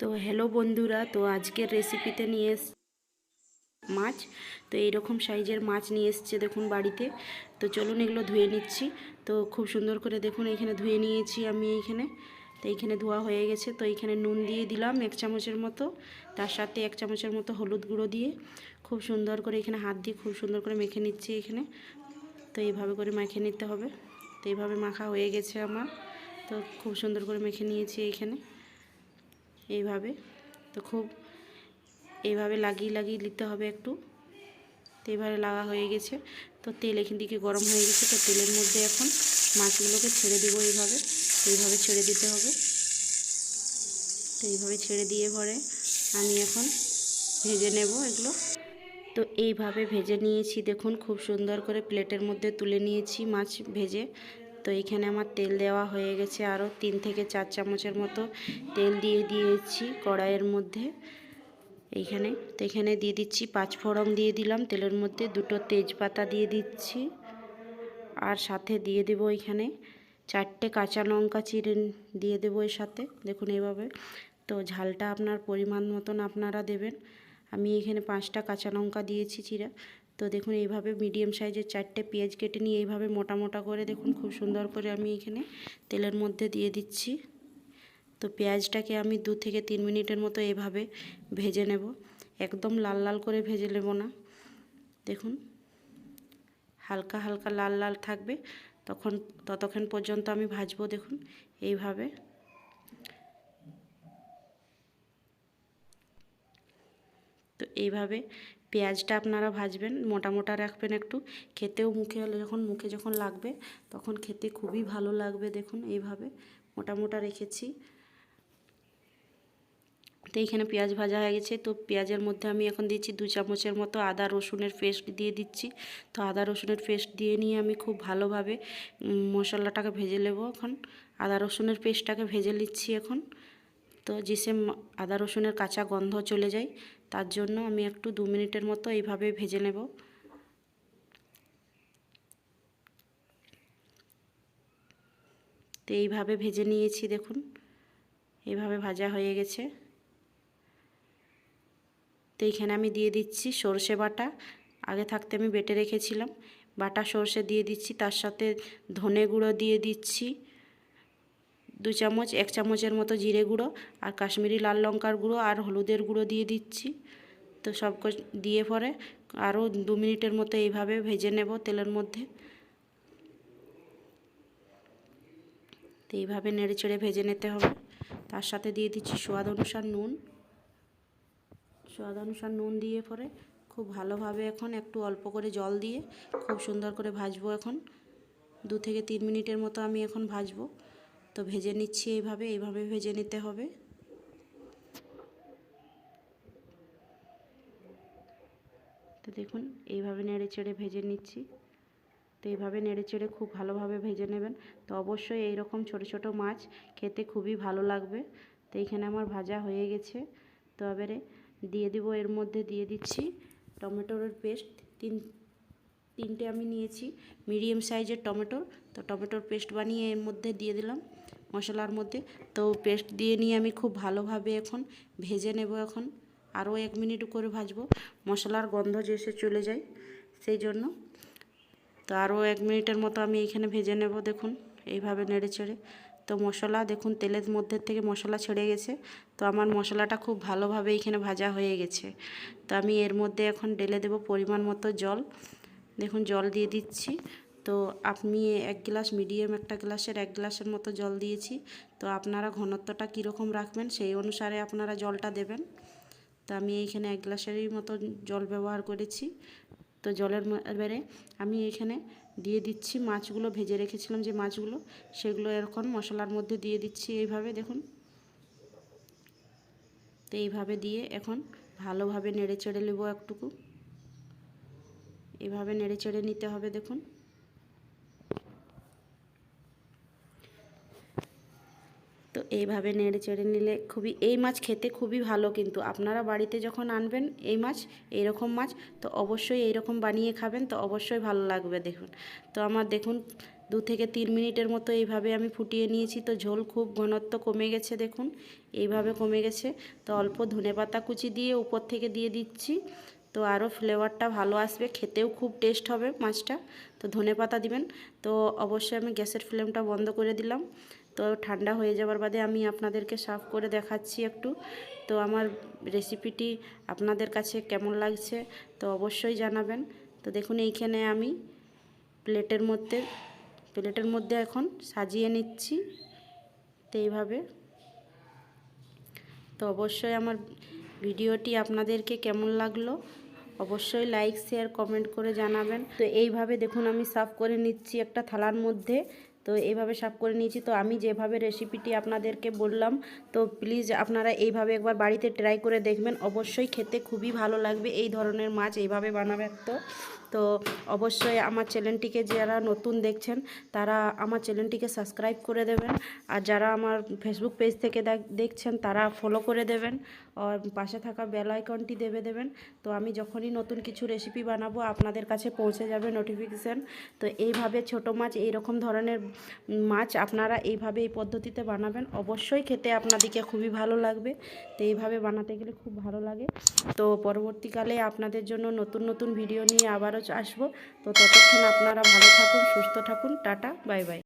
তো হ্যালো বন্ধুরা, তো আজকের রেসিপিতে নিয়ে এস মাছ। তো এইরকম সাইজের মাছ নিয়ে এসছে দেখুন বাড়িতে। তো চলুন এগুলো ধুয়ে নিচ্ছি। তো খুব সুন্দর করে দেখুন, এইখানে ধুয়ে নিয়েছি আমি এইখানে। তো এইখানে ধোয়া হয়ে গেছে। তো এইখানে নুন দিয়ে দিলাম এক চামচের মতো। তার সাথে এক চামচের মতো হলুদ গুঁড়ো দিয়ে খুব সুন্দর করে এখানে হাত দিয়ে খুব সুন্দর করে মেখে নিচ্ছি এখানে। তো এইভাবে করে মেখে নিতে হবে। তো এইভাবে মাখা হয়ে গেছে আমার। তো খুব সুন্দর করে মেখে নিয়েছি এইখানে। এইভাবে। তো খুব এইভাবে লাগিয়ে লাগিয়ে নিতে হবে একটু। তো এইভাবে লাগা হয়ে গেছে। তো তেল এখান থেকে গরম হয়ে গেছে। তো তেলের মধ্যে এখন মাছগুলোকে ছেড়ে দেবো এইভাবে। এইভাবে ছেড়ে দিতে হবে। তো এইভাবে ছেড়ে দিয়ে পরে আমি এখন ভেজে নেব এগুলো। তো এইভাবে ভেজে নিয়েছি। দেখুন, খুব সুন্দর করে প্লেটের মধ্যে তুলে নিয়েছি মাছ ভেজে। তো এইখানে আমার তেল দেওয়া হয়ে গেছে আরও তিন থেকে চার চামচের মতো তেল দিয়ে দিয়েছি কড়াইয়ের মধ্যে এইখানে। তো এখানে দিয়ে দিচ্ছি পাঁচ ফোড়ন দিয়ে দিলাম, তেলের মধ্যে দুটো তেজপাতা দিয়ে দিচ্ছি আর সাথে দিয়ে দেবো এখানে চারটে কাঁচা লঙ্কা চিড়ে দিয়ে দেবো এর সাথে, দেখুন এইভাবে তো ঝালটা আপনার পরিমাণ মতন আপনারা দেবেন। আমি এখানে পাঁচটা কাঁচা লঙ্কা দিয়েছি চিরা তো দেখুন এইভাবে মিডিয়াম সাইজের চারটে পেঁয়াজ কেটে নিয়ে এইভাবে মোটা মোটা করে দেখুন খুব সুন্দর করে আমি এখানে তেলের মধ্যে দিয়ে দিচ্ছি। তো পেঁয়াজটাকে আমি দু থেকে তিন মিনিটের মতো এভাবে ভেজে নেব। একদম লাল লাল করে ভেজে নেব না। দেখুন, হালকা হালকা লাল লাল থাকবে। তখন, ততক্ষণ পর্যন্ত আমি ভাজবো দেখুন। এইভাবে তো এইভাবে পেঁয়াজটা আপনারা ভাজবেন, মোটা মোটা রাখবেন একটু। খেতেও মুখে হলে যখন মুখে যখন লাগবে, তখন খেতে খুবই ভালো লাগবে দেখুন এইভাবে, মোটা মোটা রেখেছি। তো এইখানে পেঁয়াজ ভাজা হয়ে গেছে। তো পেঁয়াজের মধ্যে আমি এখন দিচ্ছি দু চামচের মতো আদা রসুনের পেস্ট দিয়ে দিচ্ছি। তো আদা রসুনের পেস্ট দিয়ে নিয়ে আমি খুব ভালোভাবে মশলাটাকে ভেজে নেব এখন। আদা রসুনের পেস্টটাকে ভেজে নিচ্ছি এখন। তো যেসে আদা রসুনের কাঁচা গন্ধ চলে যায়। তার জন্য আমি একটু দু মিনিটের মতো এইভাবে ভেজে নেব। তো এইভাবে ভেজে নিয়েছি দেখুন। এইভাবে ভাজা হয়ে গেছে। তো এইখানে আমি দিয়ে দিচ্ছি সর্ষে বাটা। আগে থাকতে আমি বেটে রেখেছিলাম। বাটা সর্ষে দিয়ে দিচ্ছি। তার সাথে ধনে গুঁড়ো দিয়ে দিচ্ছি। দু চামচ, এক চামচের মতো জিরে গুঁড়ো আর কাশ্মীরি লাল লঙ্কার গুঁড়ো আর হলুদের গুঁড়ো দিয়ে দিচ্ছি। তো সব দিয়ে পরে আরও দু মিনিটের মতো এইভাবে ভেজে নেব তেলের মধ্যে। তো এইভাবে নেড়ে চেড়ে ভেজে নিতে হবে। তার সাথে দিয়ে দিচ্ছি স্বাদ অনুসার নুন। স্বাদ অনুসার নুন দিয়ে পরে খুব ভালোভাবে এখন একটু অল্প করে জল দিয়ে খুব সুন্দর করে ভাজবো এখন। দু থেকে তিন মিনিটের মতো আমি এখন ভাজবো। তো ভেজে নিচ্ছি এইভাবে এইভাবে ভেজে নিতে হবে। তো দেখুন, এইভাবে নেড়ে চেড়ে ভেজে নিচ্ছি। তো এইভাবে নেড়ে চেড়ে খুব ভালোভাবে ভেজে নেবেন। তো অবশ্যই এই রকম ছোটো ছোটো মাছ খেতে খুবই ভালো লাগবে। তো এইখানে আমার ভাজা হয়ে গেছে। তো এবারে দিয়ে দিব, এর মধ্যে দিয়ে দিচ্ছি টমেটোর পেস্ট। তিন তিনটে আমি নিয়েছি। মিডিয়াম সাইজের টমেটো তো টমেটোর পেস্ট বানিয়ে এর মধ্যে দিয়ে দিলাম মশলার মধ্যে। তো পেস্ট দিয়ে নিয়ে আমি খুব ভালোভাবে এখন ভেজে নেব এখন। আরও এক মিনিট করে ভাজবো। মশলার গন্ধ যে এসে চলে যায় সেই জন্য। তো আরও এক মিনিটের মতো আমি এইখানে ভেজে নেব দেখুন এইভাবে নেড়ে চেড়ে। তো মশলা দেখুন তেলের মধ্যে থেকে মশলা ছেড়ে গেছে। তো আমার মশলাটা খুব ভালোভাবে এইখানে ভাজা হয়ে গেছে। তো আমি এর মধ্যে এখন ঢেলে দেব পরিমাণ মতো জল। দেখুন, জল দিয়ে দিচ্ছি। তো আমি এক গ্লাস মিডিয়াম একটা গ্লাসের, এক গ্লাসের মতো জল দিয়েছি। তো আপনারা ঘনত্বটা কীরকম রাখবেন, সেই অনুসারে আপনারা জলটা দেবেন। তো আমি এইখানে এক গ্লাসেরই মতো জল ব্যবহার করেছি। তো জলের এবারে আমি এখানে দিয়ে দিচ্ছি মাছগুলো, ভেজে রেখেছিলাম যে মাছগুলো, সেগুলো এরকম মশলার মধ্যে দিয়ে দিচ্ছি এইভাবে, দেখুন। তো এইভাবে দিয়ে এখন ভালোভাবে নেড়ে চেড়ে নেব একটুকু। এভাবে নেড়ে চেড়ে নিতে হবে, দেখুন। তো এইভাবে নেড়ে চেড়ে নিলে খুবই, এই মাছ খেতে খুবই ভালো কিন্তু। আপনারা বাড়িতে যখন আনবেন এই মাছ, এইরকম মাছ, তো অবশ্যই এইরকম বানিয়ে খাবেন, তো অবশ্যই ভালো লাগবে, দেখুন। তো আমার দেখুন, দু থেকে তিন মিনিটের মতো এইভাবে আমি ফুটিয়ে নিয়েছি, তো ঝোল খুব ঘনত্ব কমে গেছে, দেখুন। এইভাবে কমে গেছে, তো অল্প ধনে পাতা কুচি দিয়ে উপর থেকে দিয়ে দিচ্ছি। তো আরও ফ্লেভারটা ভালো আসবে, খেতেও খুব টেস্ট হবে মাছটা। তো ধনে পাতা দিবেন। তো অবশ্যই আমি গ্যাসের ফ্লেমটা বন্ধ করে দিলাম। তো ঠান্ডা হয়ে যাওয়ার বাদে আমি আপনাদেরকে সাফ করে দেখাচ্ছি একটু। তো আমার রেসিপিটি আপনাদের কাছে কেমন লাগছে, তো অবশ্যই জানাবেন। তো দেখুন, এইখানে আমি প্লেটের মধ্যে প্লেটের মধ্যে এখন সাজিয়ে নিচ্ছি। তো এইভাবে। তো অবশ্যই আমার ভিডিওটি আপনাদেরকে কেমন লাগল? অবশ্যই লাইক, শেয়ার, কমেন্ট করে জানাবেন। তো এইভাবে দেখুন, আমি সার্ভ করে নিচ্ছি একটা থালার মধ্যে। তো এইভাবে সার্ভ করে নিয়েছি। তো আমি যেভাবে রেসিপিটি আপনাদেরকে বললাম, তো প্লিজ আপনারা এইভাবে একবার বাড়িতে ট্রাই করে দেখবেন। অবশ্যই খেতে খুবই ভালো লাগবে এই ধরনের মাছ এইভাবে বানাবেন তো। তো অবশ্যই আমার চ্যানেলটিকে যারা নতুন দেখছেন, তারা আমার চ্যানেলটিকে সাবস্ক্রাইব করে দেবেন। আর যারা আমার ফেসবুক পেজ থেকে দেখ- দেখছেন, তারা ফলো করে দেবেন। পাশে থাকা বেল আইকনটি দেবে দেবেন। তো আমি যখনই নতুন কিছু রেসিপি বানাবো, আপনাদের কাছে পৌঁছে যাবে নোটিফিকেশান তো এইভাবে ছোট মাছ এই রকম ধরনের মাছ আপনারা এইভাবে এই পদ্ধতিতে বানাবেন। অবশ্যই খেতে আপনাদেরকে খুবই ভালো লাগবে। তো এইভাবে বানাতে গেলে খুব ভালো লাগে। তো পরবর্তীকালে আপনাদের জন্য নতুন নতুন ভিডিও নিয়ে আবারও আসব। তো ততক্ষণ আপনারা ভালো থাকুন, সুস্থ থাকুন। Tata bye bye